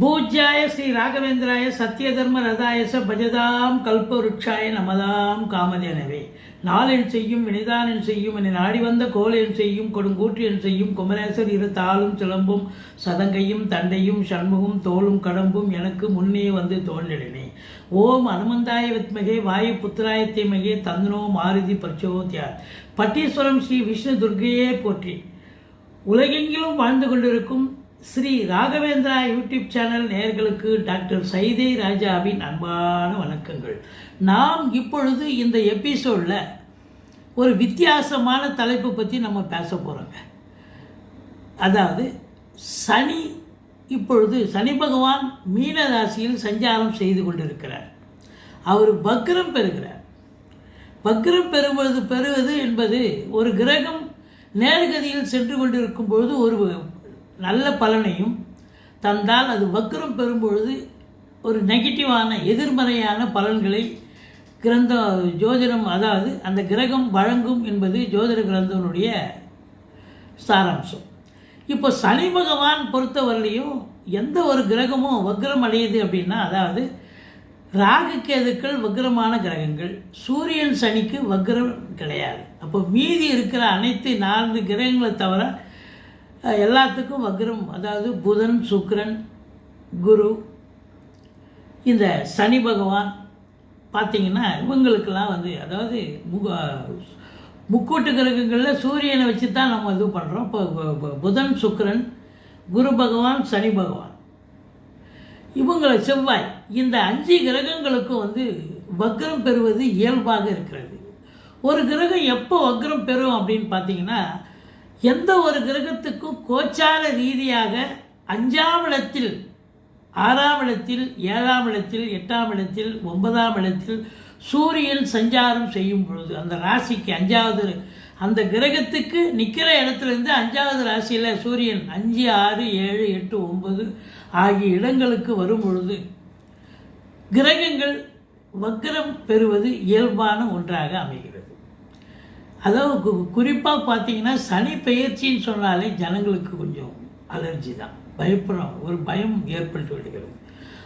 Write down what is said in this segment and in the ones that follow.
பூஜ்யாய ஸ்ரீ ராகவேந்திராய சத்யதர்ம ரதாயச பஜதாம் கல்பவருட்சாய நமதாம் காமதேனவே. நாளென் செய்யும் வினிதானன் செய்யும் என்னை நாடி வந்த கோலென் செய்யும் கொடுங்கூற்றியன் செய்யும் குமரேசர் இரு தாளும் சிலம்பும் சதங்கையும் தண்டையும் சண்முகம் தோளும் கடம்பும் எனக்கு முன்னே வந்து தோன்றினே ஓம் அனுமந்தாய வித்மகே வாயு புத்திராய தீமகே தந்தனோ மாருதி பிரச்சோத்யார் பட்டீஸ்வரம் ஸ்ரீ விஷ்ணு துர்கையே போற்றி. உலகெங்கிலும் வாழ்ந்து கொண்டிருக்கும் ஸ்ரீ ராகவேந்திரா யூடியூப் சேனல் நேர்களுக்கு டாக்டர் சைதே ராஜாவின் அன்பான வணக்கங்கள். நாம் இப்பொழுது இந்த எபிசோடில் ஒரு வித்தியாசமான தலைப்பு பற்றி நம்ம பேச போகிறோங்க அதாவது சனி இப்பொழுது சனி பகவான் மீன ராசியில் சஞ்சாரம் செய்து கொண்டிருக்கிறார். அவர் பக்ரம் பெறுகிறார். பக்ரம் பெறுவது பெறுவது என்பது ஒரு கிரகம் நேர்கதியில் சென்று கொண்டிருக்கும் பொழுது ஒரு நல்ல பலனையும் தந்தால் அது வக்ரம் பெறும்பொழுது ஒரு நெகட்டிவான எதிர்மறையான பலன்களை கிரந்த ஜோதிடம் அதாவது அந்த கிரகம் வழங்கும் என்பது ஜோதிட கிரந்தனுடைய சாராம்சம். இப்போ சனி பகவான் பொறுத்தவரையிலையும் எந்த ஒரு கிரகமும் வக்ரம் அடையுது அப்படின்னா அதாவது ராகு கேதுக்கள் வக்ரமான கிரகங்கள் சூரியன் சனிக்கு வக்ரம் கிடையாது. அப்போ மீதி இருக்கிற அனைத்து நான்கு கிரகங்களை தவிர எல்லாத்துக்கும் வக்ரம் அதாவது புதன் சுக்ரன் குரு இந்த சனி பகவான் பார்த்தீங்கன்னா இவங்களுக்கெல்லாம் வந்து அதாவது முக முக்கூட்டு கிரகங்களில் சூரியனை வச்சு தான் நம்ம இது பண்ணுறோம் இப்போ புதன் சுக்ரன் குரு பகவான் சனி பகவான். இவங்களை செவ்வாய் இந்த அஞ்சு கிரகங்களுக்கும் வந்து வக்ரம் பெறுவது இயல்பாக இருக்கிறது. ஒரு கிரகம் எப்போ வக்ரம் பெறும் அப்படின்னு பார்த்தீங்கன்னா எந்த ஒரு கிரகத்துக்கும் கோச்சார ரீதியாக அஞ்சாம் இடத்தில் ஆறாம் இடத்தில் ஏழாம் இடத்தில் எட்டாம் இடத்தில் ஒன்பதாம் இடத்தில் சூரியன் சஞ்சாரம் செய்யும் பொழுது அந்த ராசிக்கு அஞ்சாவது அந்த கிரகத்துக்கு நிற்கிற இடத்துலேருந்து அஞ்சாவது ராசியில் சூரியன் அஞ்சு ஆறு ஏழு எட்டு ஒன்பது ஆகிய இடங்களுக்கு வரும் பொழுது கிரகங்கள் வக்கரம் பெறுவது இயல்பான ஒன்றாக அமையும். அதாவது குறிப்பாக பார்த்தீங்கன்னா சனி பெயர்ச்சின்னு சொன்னாலே ஜனங்களுக்கு கொஞ்சம் அலர்ஜி தான். பயப்படுறோம் ஒரு பயம் ஏற்பட்டு விடுகிறது.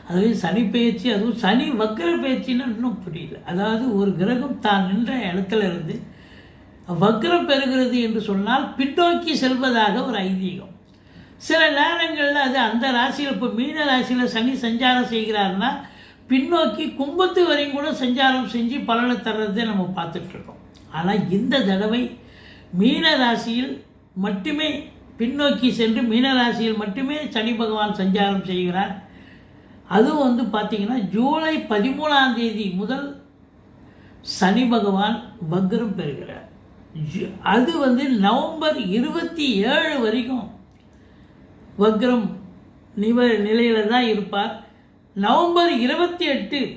அதுவே சனி பெயர்ச்சி அதுவும் சனி வக்கர பெயர்ச்சின்னா இன்னும் புரியல. அதாவது ஒரு கிரகம் தான் நின்ற இடத்துல இருந்து வக்ரம் பெறுகிறது என்று சொன்னால் பின்னோக்கி செல்வதாக ஒரு ஐதீகம். சில நேரங்களில் அது அந்த ராசியில் இப்போ மீன ராசியில் சனி சஞ்சாரம் செய்கிறாருன்னா பின்னோக்கி கும்பத்து வரையும் கூட சஞ்சாரம் செஞ்சு பலனை தர்றதை நம்ம பார்த்துட்ருக்கோம் ஆனால் இந்த தடவை மீனராசியில் மட்டுமே பின்னோக்கி சென்று மீனராசியில் மட்டுமே சனி பகவான் சஞ்சாரம் செய்கிறார். அதுவும் வந்து பார்த்திங்கன்னா ஜூலை பதிமூணாம் தேதி முதல் சனி பகவான் வக்ரம் பெறுகிறார். ஜு- அது வந்து நவம்பர் இருபத்தி ஏழு வரைக்கும் வக்ரம் நிவ நிலையில் தான் இருப்பார். நவம்பர் இருபத்தி எட்டு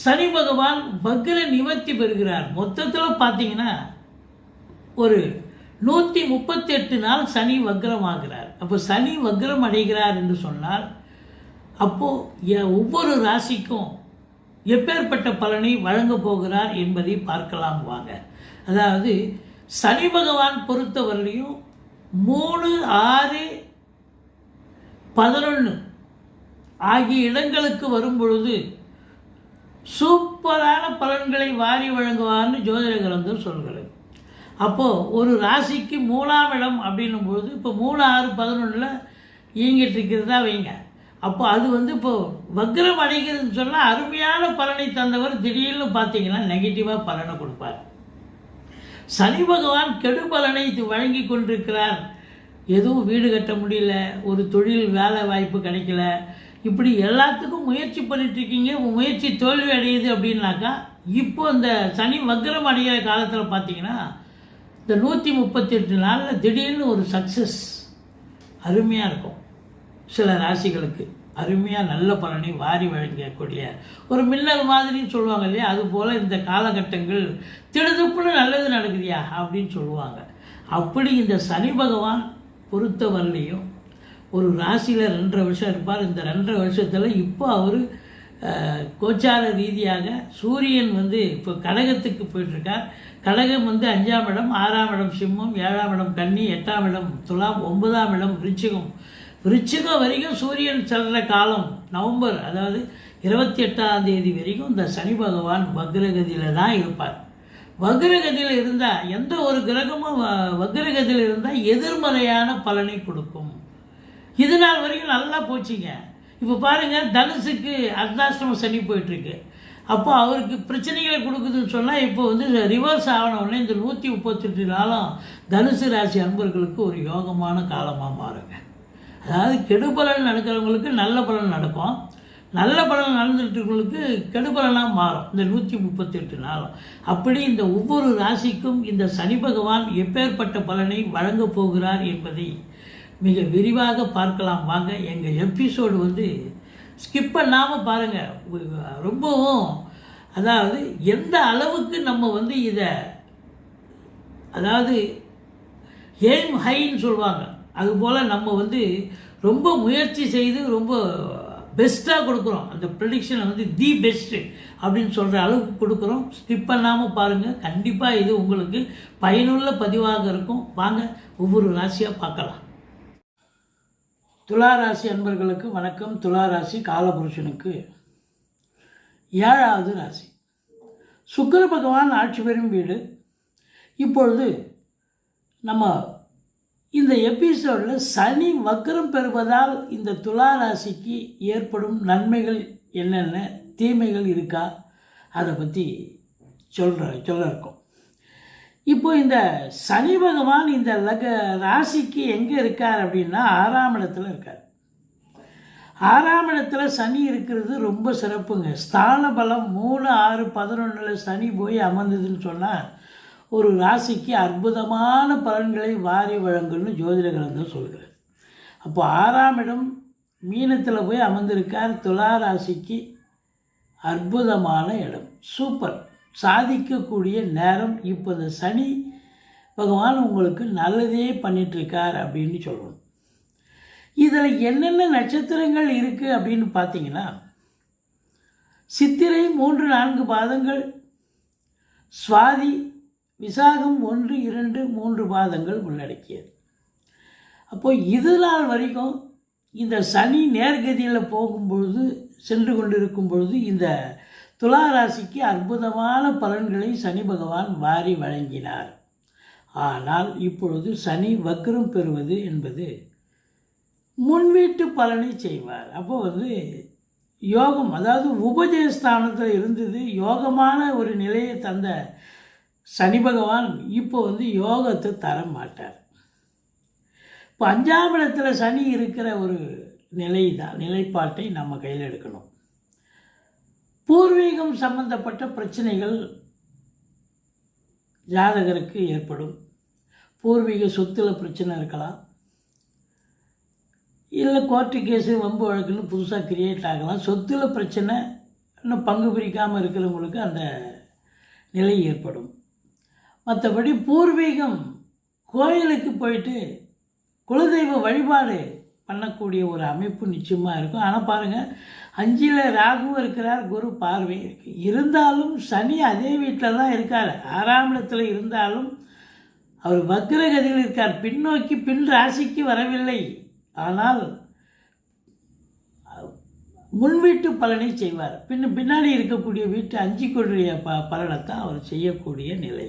சனி பகவான் வக்ர நிவர்த்தி பெறுகிறார். மொத்தத்தில் பார்த்தீங்கன்னா ஒரு நூற்றி முப்பத்தெட்டு நாள் சனி வக்ரமாகிறார். அப்போ சனி வக்ரம் அடைகிறார் என்று சொன்னால் அப்போது ஒவ்வொரு ராசிக்கும் எப்பேற்பட்ட பலனை வழங்கப் போகிறார் என்பதை பார்க்கலாம் வாங்க. அதாவது சனி பகவான் பொறுத்தவரையிலையும் மூணு ஆறு பதினொன்று ஆகிய இடங்களுக்கு வரும் பொழுது சூப்பரான பலன்களை வாரி வழங்குவார்னு ஜோதிட கிரந்தம் சொல்கிறது அப்போது ஒரு ராசிக்கு மூணாம் இடம் அப்படின்னும் பொழுது இப்போ மூணு ஆறு பதினொன்றில் இயங்கிட்டு இருக்கிறதா வைங்க. அப்போ அது வந்து இப்போது வக்ரம் அடைகிறதுன்னு சொன்னால் அருமையான பலனை தந்தவர் திடீர்னு பார்த்தீங்கன்னா நெகட்டிவாக பலனை கொடுப்பார். சனி பகவான் கெடு பலனை வழங்கி கொண்டிருக்கிறார். எதுவும் வீடு கட்ட முடியல ஒரு தொழில் வேலை வாய்ப்பு கிடைக்கல இப்படி எல்லாத்துக்கும் முயற்சி பண்ணிட்டு இருக்கீங்க. முயற்சி தோல்வி அடையுது அப்படின்னாக்கா இப்போ இந்த சனி வக்ரம் அடைகிற காலத்தில் பார்த்தீங்கன்னா இந்த நூற்றி முப்பத்தி எட்டு நாளில் திடீர்னு ஒரு சக்ஸஸ் அருமையாக இருக்கும். சில ராசிகளுக்கு அருமையாக நல்ல பலனை வாரி வழங்கக்கூடிய ஒரு மின்னல் மாதிரின்னு சொல்லுவாங்க இல்லையா? அதுபோல் இந்த காலகட்டங்கள் திடுதுப்புன்னு நல்லது நடக்குதியா அப்படின்னு சொல்லுவாங்க. அப்படி இந்த சனி பகவான் பொறுத்தவரையிலையும் ஒரு ராசியில் ரெண்டரை வருஷம் இருப்பார். இந்த ரெண்டரை வருஷத்தில் இப்போ அவர் கோச்சார ரீதியாக சூரியன் வந்து இப்போ கடகத்துக்கு போயிட்டுருக்கார். கடகம் வந்து அஞ்சாம் இடம் ஆறாம் இடம் சிம்மம் ஏழாம் இடம் கன்னி எட்டாம் இடம் துலாம் ஒன்பதாம் இடம் விருச்சிகம். விருச்சிகம் வரைக்கும் சூரியன் செல்ற காலம் நவம்பர் அதாவது இருபத்தி எட்டாம் தேதி வரைக்கும் இந்த சனி பகவான் வக்ரகதியில் தான் இருப்பார். வக்ரகதியில் இருந்தால் எந்த ஒரு கிரகமும் வக்ரகதியில் இருந்தால் எதிர்மறையான பலனை கொடுக்கும். இது நாள் வரைக்கும் நல்லா போச்சுங்க. இப்போ பாருங்கள் தனுசுக்கு அர்த்தாஷ்டம சனி போயிட்டுருக்கு. அப்போ அவருக்கு பிரச்சனைகளை கொடுக்குதுன்னு சொன்னால் இப்போ வந்து ரிவர்ஸ் ஆன உடனே இந்த நூற்றி முப்பத்தெட்டு நாளும் தனுசு ராசி அன்பர்களுக்கு ஒரு யோகமான காலமாக மாறுங்க. அதாவது கெடுபலன் நடக்கிறவங்களுக்கு நல்ல பலன் நடக்கும். நல்ல பலன் நடந்துட்டுவங்களுக்கு கெடுபலனாக மாறும். இந்த நூற்றி முப்பத்தெட்டு நாளும். அப்படி இந்த ஒவ்வொரு ராசிக்கும் இந்த சனி பகவான் எப்பேற்பட்ட பலனை வழங்கப் போகிறார் என்பதை மிக விரிவாக பார்க்கலாம். வாங்க எங்கள் எபிசோடு வந்து ஸ்கிப் பண்ணாமல் பாருங்கள் ரொம்பவும் அதாவது எந்த அளவுக்கு நம்ம வந்து இதை அதாவது எய்ம் ஹைன்னு சொல்லுவாங்க. அதுபோல் நம்ம வந்து ரொம்ப முயற்சி செய்து ரொம்ப பெஸ்ட்டாக கொடுக்குறோம். அந்த ப்ரெடிக்ஷனை வந்து தி பெஸ்ட்டு அப்படின்னு சொல்கிற அளவுக்கு கொடுக்குறோம். ஸ்கிப் பண்ணாமல் பாருங்கள் கண்டிப்பாக இது உங்களுக்கு பயனுள்ள பதிவாக இருக்கும். வாங்க ஒவ்வொரு ராசியாக பார்க்கலாம். துளாராசி அன்பர்களுக்கு வணக்கம். துளாராசி காலபுருஷனுக்கு ஏழாவது ராசி. சுக்கர பகவான் ஆட்சி பெறும் வீடு. இப்பொழுது நம்ம இந்த எபிசோடில் சனி வக்கரம் பெறுவதால் இந்த துலா ராசிக்கு ஏற்படும் நன்மைகள் என்னென்ன தீமைகள் இருக்கா அதை பற்றி சொல்கிற சொல்ல இருக்கோம். இப்போ இந்த சனி பகவான் இந்த லக ராசிக்கு எங்கே இருக்கார் அப்படின்னா ஆறாம் இடத்துல இருக்கார். ஆறாம் இடத்துல சனி இருக்கிறது ரொம்ப சிறப்புங்க. ஸ்தான பலம் மூணு ஆறு பதினொன்றில் சனி போய் அமர்ந்ததுன்னு சொன்னால் ஒரு ராசிக்கு அற்புதமான பலன்களை வாரி வழங்குன்னு ஜோதிட கிரந்தம் சொல்கிறது அப்போ ஆறாம் இடம் மீனத்தில் போய் அமர்ந்திருக்கார். துலா ராசிக்கு அற்புதமான இடம். சூப்பர். சாதிக்கக்கூடிய நேரம் இப்போ இந்த சனி பகவான் உங்களுக்கு நல்லதே பண்ணிகிட்ருக்கார் அப்படின்னு சொல்லணும். இதில் என்னென்ன நட்சத்திரங்கள் இருக்குது அப்படின்னு பார்த்தீங்கன்னா சித்திரை மூன்று நான்கு பாதங்கள் சுவாதி விசாகம் ஒன்று இரண்டு மூன்று பாதங்கள் உள்ளடக்கியது. அப்போ இது நாள் வரைக்கும் இந்த சனி நேர்கதியில் போகும்பொழுது சென்று கொண்டிருக்கும் பொழுது இந்த துலா ராசிக்கு அற்புதமான பலன்களை சனி பகவான் வாரி வழங்கினார். ஆனால் இப்பொழுது சனி வக்ரம் பெறுவது என்பது முன்வீட்டு பலனை செய்வார். அப்போ வந்து யோகம் அதாவது உபஜயஸ்தானத்தில் இருந்தது யோகமான ஒரு நிலையை தந்த சனி பகவான் இப்போ வந்து யோகத்தை தர மாட்டார் இப்போ அஞ்சாம் இடத்துல சனி இருக்கிற ஒரு நிலை தான் நிலைப்பாட்டை நம்ம கையில் எடுக்கணும். பூர்வீகம் சம்பந்தப்பட்ட பிரச்சனைகள் ஜாதகருக்கு ஏற்படும். பூர்வீக சொத்தில் பிரச்சனை இருக்கலாம். இல்லை கோர்ட்டு கேஸு வம்பு வழக்குன்னு புதுசாக கிரியேட் ஆகலாம். சொத்தில் பிரச்சனை இன்னும் பங்கு பிரிக்காமல் இருக்கிறவங்களுக்கு அந்த நிலை ஏற்படும். மற்றபடி பூர்வீகம் கோயிலுக்கு போயிட்டு குலதெய்வ வழிபாடு பண்ணக்கூடிய ஒரு அமைப்பு நிச்சயமாக இருக்கும். ஆனால் பாருங்கள் அஞ்சில் ராகுவும் இருக்கிறார் குரு பார்வை இருக்கு. இருந்தாலும் சனி அதே வீட்டில் தான் இருக்கார். ஆறாம் இடத்துல இருந்தாலும் அவர் வக்ரகதியில் இருக்கார். பின்னோக்கி பின் ராசிக்கு வரவில்லை. ஆனால் முன்வீட்டு பலனை செய்வார். பின் பின்னாடி இருக்கக்கூடிய வீட்டு அஞ்சு கொள்ளைய ப பலனைத்தான் அவர் செய்யக்கூடிய நிலை.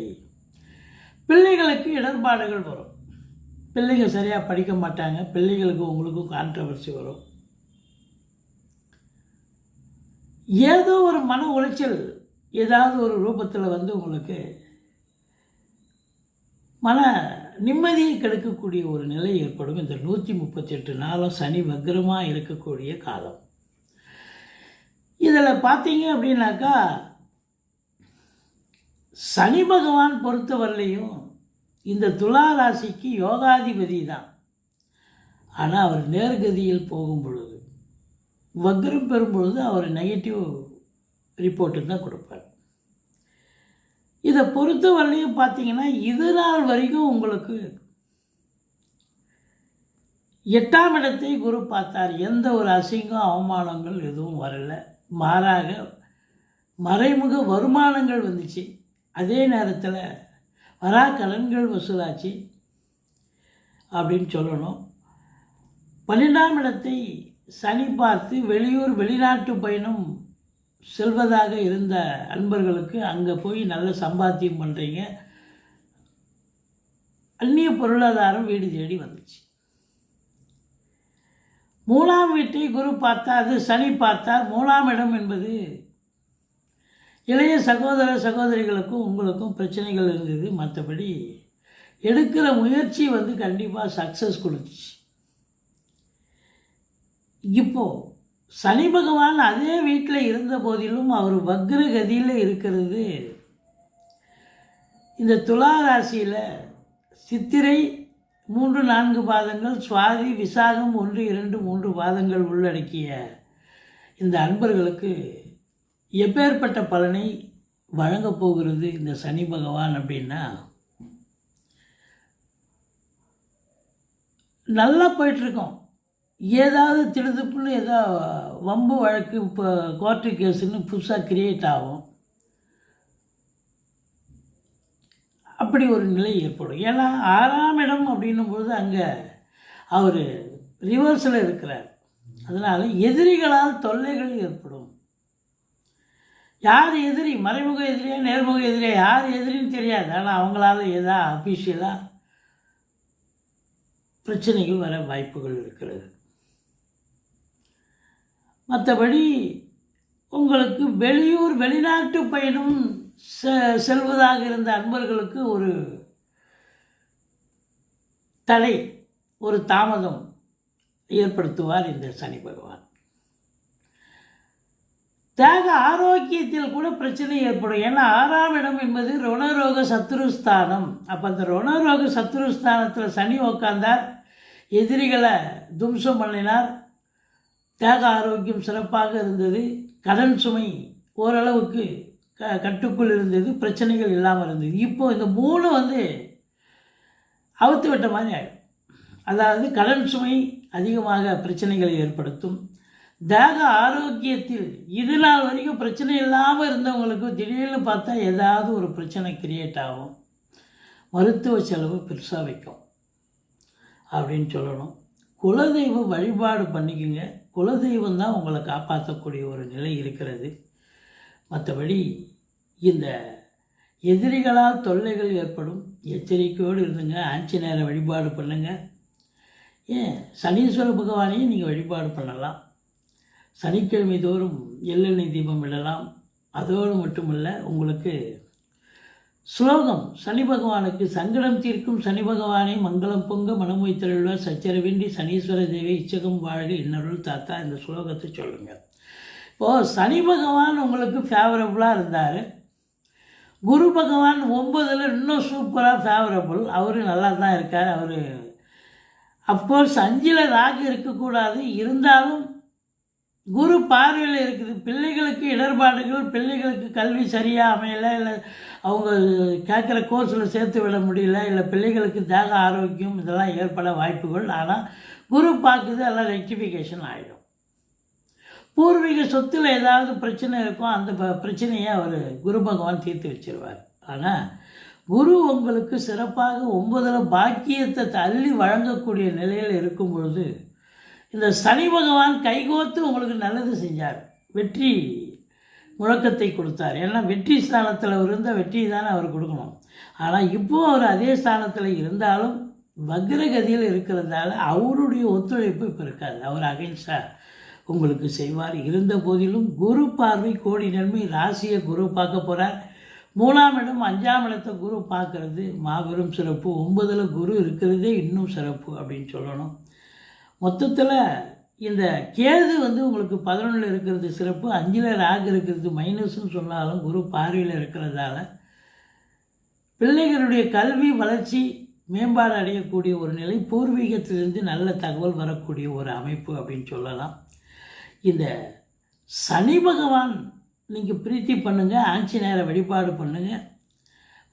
பிள்ளைகளுக்கு இடர்பாடுகள் வரும். பிள்ளைங்க சரியாக படிக்க மாட்டாங்க. பிள்ளைகளுக்கு உங்களுக்கும் கான்ட்ரவர்சி வரும். ஏதோ ஒரு மன உளைச்சல் ஏதாவது ஒரு ரூபத்தில் வந்து உங்களுக்கு மன நிம்மதியை கெடுக்கக்கூடிய ஒரு நிலை ஏற்படும். இந்த நூற்றி முப்பத்தெட்டு நாளும் சனி வக்ரமாக இருக்கக்கூடிய காலம். இதில் பார்த்தீங்க அப்படின்னாக்கா சனி பகவான் பொறுத்தவரையிலையும் இந்த துலா ராசிக்கு யோகாதிபதி தான். ஆனால் அவர் நேர்கதியில் போகும் பொழுது வக்ரம் பெறும் பொழுது அவர் நெகட்டிவ் ரிப்போர்ட்டு தான் கொடுப்பார். இதை பொறுத்தவரையிலையும் பார்த்தீங்கன்னா இது நாள் வரைக்கும் உங்களுக்கு எட்டாம் இடத்தை குரு பார்த்தார். எந்த ஒரு அசிங்கம் அவமானங்கள் எதுவும் வரலை. மாறாக மறைமுக வருமானங்கள் வந்துச்சு. அதே நேரத்தில் வரா கடன்கள் வசூலாச்சு அப்படின்னு சொல்லணும். பன்னிரெண்டாம் இடத்தை சனி பார்த்து வெளியூர் வெளிநாட்டு பயணம் செல்வதாக இருந்த அன்பர்களுக்கு அங்கே போய் நல்ல சம்பாத்தியம் பண்ணுறீங்க அந்நிய பொருளாதாரம் வீடு தேடி வந்துச்சு. மூணாம் வீட்டை குரு பார்த்தா அது சனி பார்த்தால் மூணாம் இடம் என்பது இளைய சகோதர சகோதரிகளுக்கும் உங்களுக்கும் பிரச்சனைகள் இருந்தது. மற்றபடி எடுக்கிற முயற்சி வந்து கண்டிப்பாக சக்ஸஸ் கொடுத்துச்சு. இப்போது சனி பகவான் அதே வீட்டில் இருந்த போதிலும் அவர் வக்ரகதியில் இருக்கிறது. இந்த துலா ராசியில் சித்திரை மூன்று நான்கு பாதங்கள் சுவாதி விசாகம் ஒன்று இரண்டு மூன்று பாதங்கள் உள்ளடக்கிய இந்த அன்பர்களுக்கு எப்பேற்பட்ட பலனை வழங்கப் போகிறது இந்த சனி பகவான் அப்படின்னா நல்லா போயிட்டுருக்கோம். ஏதாவது திடுதுப்புன்னு ஏதோ வம்பு வழக்கு இப்போ கோர்ட்டு கேஸுன்னு புதுசாக கிரியேட் ஆகும். அப்படி ஒரு நிலை ஏற்படும். ஏன்னா ஆறாம் இடம் அப்படின்னும் பொழுது அங்கே அவர் ரிவர்ஸில் இருக்கிறார். அதனால் எதிரிகளால் தொல்லைகள் ஏற்படும். யார் எதிரி? மறைமுக எதிரியா நேர்முக எதிரியா? யார் எதிரின்னு தெரியாது. ஆனால் அவங்களால ஏதா அஃபீஷியலாக பிரச்சனைகள் வர வாய்ப்புகள் இருக்கிறது. மற்றபடி உங்களுக்கு வெளியூர் வெளிநாட்டு பயணம் செ செல்வதாக இருந்த அன்பர்களுக்கு ஒரு தடை ஒரு தாமதம் ஏற்படுத்துவார் இந்த சனி பகவான். தேக ஆரோக்கியத்தில் கூட பிரச்சனை ஏற்படும். ஏன்னா ஆறாம் இடம் என்பது ருணரோக சத்ருஸ்தானம். அப்போ அந்த ருணரோக சத்ருஸ்தானத்தில் சனி உக்காந்தார். எதிரிகளை தும்சம் பண்ணினார். தேக ஆரோக்கியம் சிறப்பாக இருந்தது. கடன் சுமை ஓரளவுக்கு க கட்டுக்குள் இருந்தது. பிரச்சனைகள் இல்லாமல் இருந்தது. இப்போ இந்த மூணு வந்து அவுத்து விட்ட மாதிரி ஆகிடும் அதாவது கடன் சுமை அதிகமாக பிரச்சனைகளை ஏற்படுத்தும். தேக ஆரோக்கியத்தில் இது நாள் வரைக்கும் பிரச்சனை இல்லாமல் இருந்தவங்களுக்கு திடீர்னு பார்த்தா ஏதாவது ஒரு பிரச்சனை கிரியேட் ஆகும். மருத்துவ செலவு பெருசாக வைக்கும். அப்படின்னு சொல்லணும். குலதெய்வ வழிபாடு பண்ணிக்கோங்க. குலதெய்வம் தான் உங்களை காப்பாற்றக்கூடிய ஒரு நிலை இருக்கிறது. மற்றபடி இந்த எதிரிகளால் தொல்லைகள் ஏற்படும். எச்சரிக்கையோடு இருந்துங்க. ஆஞ்சநேயரை வழிபாடு பண்ணுங்கள் ஏன்? சனீஸ்வர பகவானையும் நீங்கள் வழிபாடு பண்ணலாம். சனிக்கிழமை தோறும் எள்ளெண்ணெய் தீபம் விடலாம். அதோடு மட்டுமல்ல உங்களுக்கு ஸ்லோகம் சனி பகவானுக்கு சங்கடம் தீர்க்கும் சனி பகவானை மங்களம் பொங்க மனம் தருள்வார் சச்சரவின்றி சனீஸ்வர தேவி இச்சகம் வாழ்க இன்னருள் தாத்தா இந்த ஸ்லோகத்தை சொல்லுங்கள் இப்போது சனி பகவான் உங்களுக்கு ஃபேவரபுளாக இருந்தார். குரு பகவான் ஒம்பதில் இன்னும் சூப்பராக ஃபேவரபுள் அவர் நல்லா தான் இருக்கார். அவர் அஃப்கோர்ஸ் அஞ்சில் ராகு இருக்கக்கூடாது. இருந்தாலும் குரு பார்வையில் இருக்குது. பிள்ளைகளுக்கு இடர்பாடுகள் பிள்ளைகளுக்கு கல்வி சரியாக அமையலை இல்லை அவங்க கேட்குற கோர்ஸில் சேர்த்து விட முடியல இல்லை பிள்ளைகளுக்கு தேக ஆரோக்கியம் இதெல்லாம் ஏற்பட வாய்ப்புகள். ஆனால் குரு பார்க்குது எல்லாம் ரெக்டிஃபிகேஷன் ஆகிடும் பூர்வீக சொத்தில் ஏதாவது பிரச்சனை இருக்கும் அந்த ப- பிரச்சனையை அவர் குரு பகவான் தீர்த்து வச்சிருவார். ஆனால் குரு உங்களுக்கு சிறப்பாக ஒன்பதில் பாக்கியத்தை தள்ளி வழங்கக்கூடிய நிலையில் இருக்கும் பொழுது இந்த சனி பகவான் கைகோத்து உங்களுக்கு நல்லது செஞ்சார். வெற்றி முழக்கத்தை கொடுத்தார். ஏன்னா வெற்றி ஸ்தானத்தில் இருந்தால் வெற்றி தானே அவர் கொடுக்கணும். ஆனால் இப்போ அவர் அதே ஸ்தானத்தில் இருந்தாலும் வக்ரகதியில் இருக்கிறதால அவருடைய ஒத்துழைப்பு இப்போ இருக்காது. அவர் அகிம்சா உங்களுக்கு செய்வார். இருந்த போதிலும் குரு பார்வை கோடி நன்மை ராசியை குரு பார்க்க போகிறார் மூணாம் இடம் அஞ்சாம் இடத்தை குரு பார்க்கறது மாபெரும் சிறப்பு. ஒன்பதில் குரு இருக்கிறதே இன்னும் சிறப்பு அப்படின்னு சொல்லணும். மொத்தத்தில் இந்த கேது வந்து உங்களுக்கு பதினொன்றில் இருக்கிறது சிறப்பு அஞ்சில் ராகு இருக்கிறது மைனஸ்னு சொன்னாலும் குரு பார்வையில் இருக்கிறதால பிள்ளைகளுடைய கல்வி வளர்ச்சி மேம்பாடு அடையக்கூடிய ஒரு நிலை பூர்வீகத்திலிருந்து நல்ல தகவல் வரக்கூடிய ஒரு அமைப்பு அப்படின்னு சொல்லலாம். இந்த சனி பகவான் நீங்கள் பிரீத்தி பண்ணுங்கள் ஆஞ்சநேயரை வழிபாடு பண்ணுங்கள்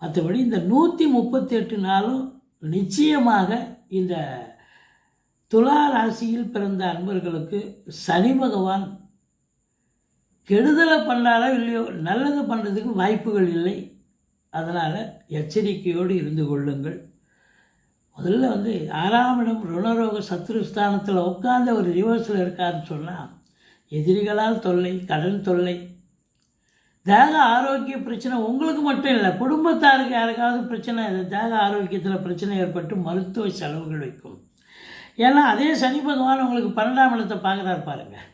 மற்றபடி இந்த நூற்றி முப்பத்தி எட்டு நாளும் நிச்சயமாக இந்த துலா ராசியில் பிறந்த அன்பர்களுக்கு சனி பகவான் கெடுதலை பண்ணாலோ இல்லையோ நல்லது பண்ணுறதுக்கு வாய்ப்புகள் இல்லை. அதனால் எச்சரிக்கையோடு இருந்து கொள்ளுங்கள். முதல்ல வந்து ஆறாம் இடம் ருணரோக சத்ருஸ்தானத்தில் உட்கார்ந்த ஒரு ரிவர்ஸில் இருக்காருன்னு சொன்னால் எதிரிகளால் தொல்லை கடன் தொல்லை தேக ஆரோக்கிய பிரச்சனை உங்களுக்கு மட்டும் இல்லை குடும்பத்தாருக்கு யாருக்காவது பிரச்சனை தேக ஆரோக்கியத்தில் பிரச்சனை ஏற்பட்டு மருத்துவ செலவுகள் வைக்கும். ஏன்னா அதே சனி பகவான் உங்களுக்கு பன்னெண்டாம் இடத்தை பார்க்குறாரு பாருங்கள்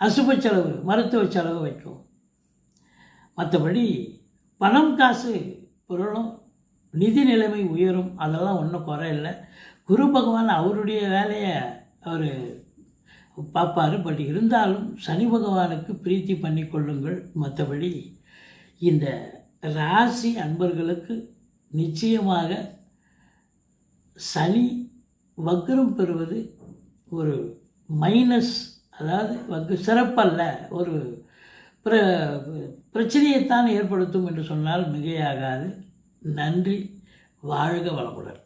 அசுப செலவு மருத்துவ செலவு வைக்கும். மற்றபடி பணம் காசு பொருளும் நிதி நிலைமை உயரும். அதெல்லாம் ஒன்றும் குறை இல்லை. குரு பகவான் அவருடைய வேலையை அவர் பார்ப்பார். பட் இருந்தாலும் சனி பகவானுக்கு பிரீத்தி பண்ணி கொள்ளுங்கள். மற்றபடி இந்த ராசி அன்பர்களுக்கு நிச்சயமாக சனி வக்ரம் பெறுவது ஒரு மைனஸ் அதாவது வக்கு சிறப்பல்ல ஒரு பிர பிரச்சனையைத்தான் ஏற்படுத்தும் என்று சொன்னால் மிகையாகாது. நன்றி வாழ்க வளமுடன்.